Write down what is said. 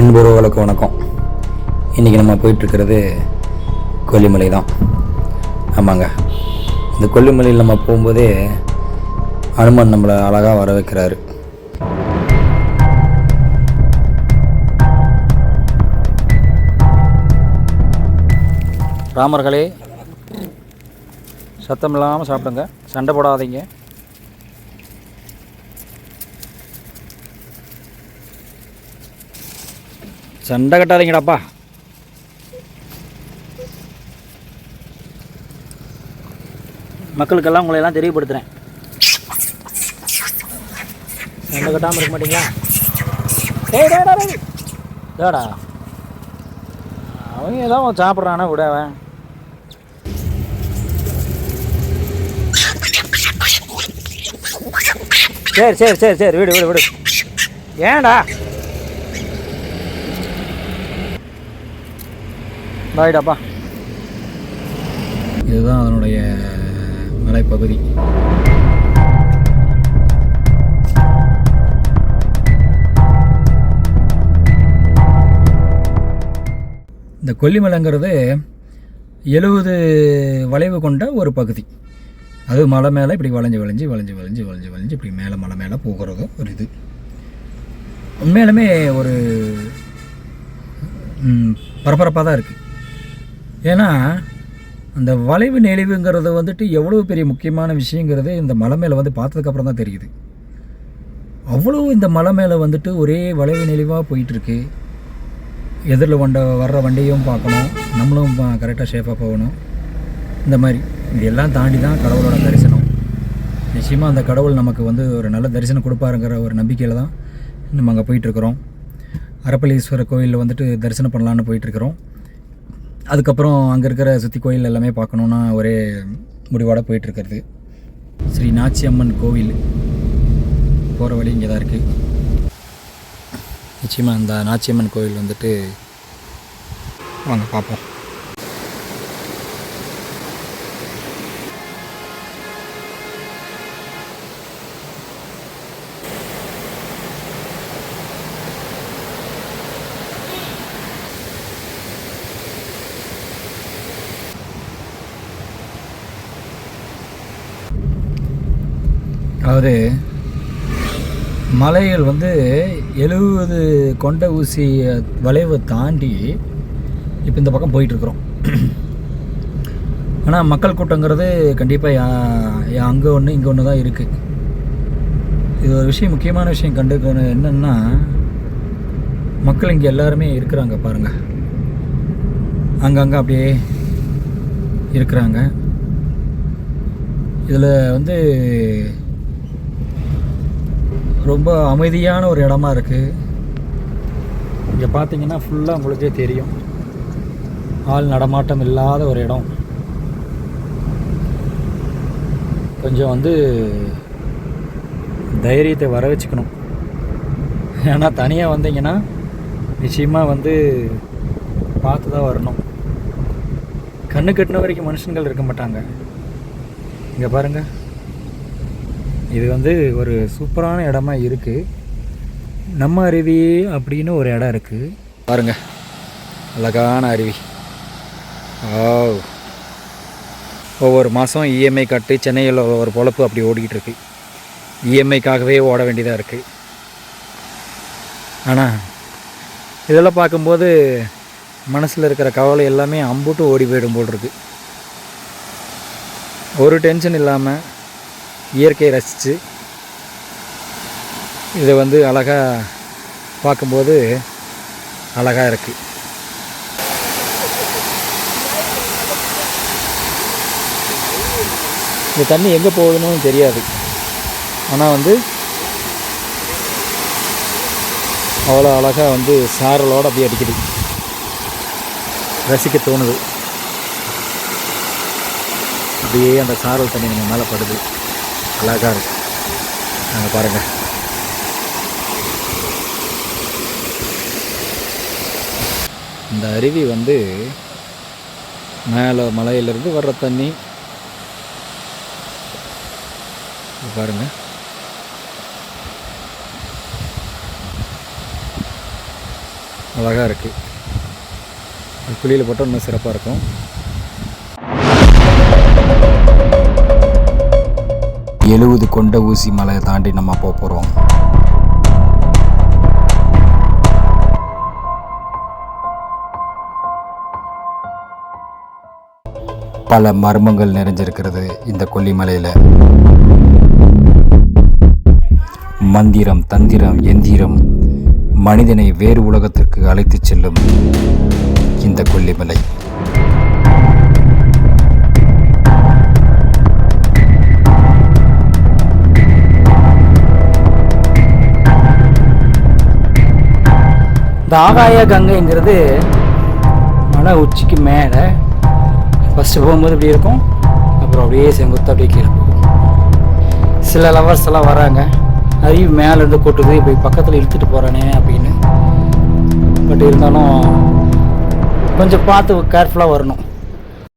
அன்புறவுகளுக்கு வணக்கம். இன்றைக்கி நம்ம போயிட்டுருக்கிறது கொல்லிமலை தான். ஆமாங்க. இந்த கொல்லிமலையில் நம்ம போகும்போதே அனுமன் நம்மளை அழகாக வர வைக்கிறாரு ராமர்களே சத்தம் இல்லாமல் சாப்பிடுங்க. சண்டை போடாதீங்க. சண்டை கட்டாதீங்கடாப்பா. மக்களுக்கெல்லாம் உங்களை எல்லாம் தெரியப்படுத்துகிறேன் சண்டை கட்டாமல் இருக்க மாட்டீங்களா? ஏடா அவன் ஏதோ அவன் சாப்பிட்றானா விட அவன். சரி சரி சரி சரி விடு விடு விடு. ஏன்டா? பாய்டாப்பா இதுதான் அதனுடைய மலைப்பகுதி. இந்த கொல்லிமலைங்கிறது எழுபது வளைவு கொண்ட ஒரு பகுதி. அது மலை மேலே இப்படி வளைஞ்சு வளைஞ்சு வளைஞ்சு வளைஞ்சு வளைஞ்சு வளைஞ்சு இப்படி மேலே மலை மேலே போகிறது ஒரு இது. உண்மையிலுமே ஒரு பரபரப்பாக தான் இருக்குது ஏன்னா அந்த வளைவு நெளிவுங்கிறது வந்துட்டு எவ்வளோ பெரிய முக்கியமான விஷயங்கிறது இந்த மலை மேலே வந்து பார்த்ததுக்கப்புறம் தான் தெரியுது. அவ்வளோ இந்த மலை மேலே வந்துட்டு ஒரே வளைவு நெளிவாக போயிட்டுருக்கு. எதிரில் வண்ட வர்ற வண்டியும் பார்க்கணும். நம்மளும் கரெக்டாக சேஃபாக போகணும். இந்த மாதிரி. இதெல்லாம் தாண்டி தான் கடவுளோட தரிசனம். நிச்சயமாக அந்த கடவுள் நமக்கு வந்து ஒரு நல்ல தரிசனம் கொடுப்பாருங்கிற ஒரு நம்பிக்கையில் தான் நம்ம அங்கே போயிட்டுருக்குறோம். அரப்பள்ளீஸ்வரர் கோயிலில் வந்துட்டு தரிசனம் பண்ணலான்னு போயிட்டுருக்குறோம். அதுக்கப்புறம் அங்கே இருக்கிற சுற்றி கோயில் எல்லாமே பார்க்கணுன்னா ஒரே முடிவோட போயிட்டுருக்கிறது ஸ்ரீ நாச்சியம்மன் கோவில் போகிற வழி இங்கே தான் இருக்குது நிச்சயமாக அந்த நாச்சியம்மன் கோவில் வந்துட்டு வாங்க பார்ப்போம். அதாவது மலைகள் வந்து எழுபது கொண்ட ஊசி வளைவை தாண்டி இப்போ இந்த பக்கம் போயிட்டுருக்குறோம். ஆனால் மக்கள் கூட்டங்கிறது கண்டிப்பாக அங்கே ஒன்று இங்கே ஒன்று தான் இருக்குது இது ஒரு விஷயம் முக்கியமான விஷயம் கண்டுக்கணும். என்னென்னா மக்கள் இங்கே எல்லாருமே இருக்கிறாங்க பாருங்கள் அங்கங்கே அப்படியே இருக்கிறாங்க. இதில் வந்து ரொம்ப அமைதியான ஒரு இடமா இருக்குது இங்கே பார்த்தீங்கன்னா ஃபுல்லாக உங்களுக்கே தெரியும். ஆள் நடமாட்டம் இல்லாத ஒரு இடம். கொஞ்சம் வந்து தைரியத்தை வர வச்சுக்கணும் ஏன்னா தனியாக வந்தீங்கன்னா நிச்சயமாக வந்து பார்த்து தான் வரணும். கண்ணு கட்டின வரைக்கும் மனுஷங்கள் இருக்க மாட்டாங்க. இங்கே பாருங்கள் இது வந்து ஒரு சூப்பரான இடமா இருக்குது நம்ம அருவி அப்படின்னு ஒரு இடம் இருக்குது பாருங்க. அழகான அருவி. ஓ ஒவ்வொரு மாதம் இஎம்ஐ கட்டு சென்னையில் ஒரு பொழப்பு அப்படி ஓடிக்கிட்டு இருக்கு. இஎம்ஐக்காகவே ஓட வேண்டியதாக இருக்குது ஆனால் இதெல்லாம் பார்க்கும்போது மனசில் இருக்கிற கவலை எல்லாமே அம்புட்டு ஓடி போயிடும் போல் இருக்கு. ஒரு டென்ஷன் இல்லாமல் இயற்கையை ரசித்து இதை வந்து அழகாக பார்க்கும்போது அழகாக இருக்குது இந்த தண்ணி எங்கே போகுதுன்னு தெரியாது. ஆனால் வந்து அவ்வளோ அழகாக வந்து சாரலோடு அப்படியே அடிக்குது. ரசிக்க தோணுது. அப்படியே அந்த சாரல் தண்ணி நம்ம மேலே படுது. அழகாக இருக்கும் நாங்கள் பாருங்கள் இந்த அருவி வந்து மேலே மலையிலேருந்து வர்ற தண்ணி. பாருங்க. அழகாக இருக்குது குழியில் போட்டால் இன்னும் சிறப்பாக இருக்கும். எழுபது கொண்ட ஊசி மலையை தாண்டி நம்ம போக போகிறோம் பல மர்மங்கள் நிறைஞ்சிருக்கிறது இந்த கொல்லிமலையில். மந்திரம் தந்திரம் எந்திரம் மனிதனை வேறு உலகத்திற்கு அழைத்துச் செல்லும் இந்த கொல்லிமலை. இந்த ஆகாய கங்கைங்கிறது மலை உச்சிக்கு மேலே. ஃபஸ்ட்டு போகும்போது இப்படி இருக்கும். அப்புறம் அப்படியே செங்குத்து அப்படியே கீழே போகும். சில லவர்ஸ் எல்லாம் வராங்க. அருவி மேலேருந்து கொட்டுது இப்படி பக்கத்தில் இழுத்துட்டு போகிறானே அப்படின்னு. பட் இருந்தாலும் கொஞ்சம் பார்த்து கேர்ஃபுல்லாக வரணும்.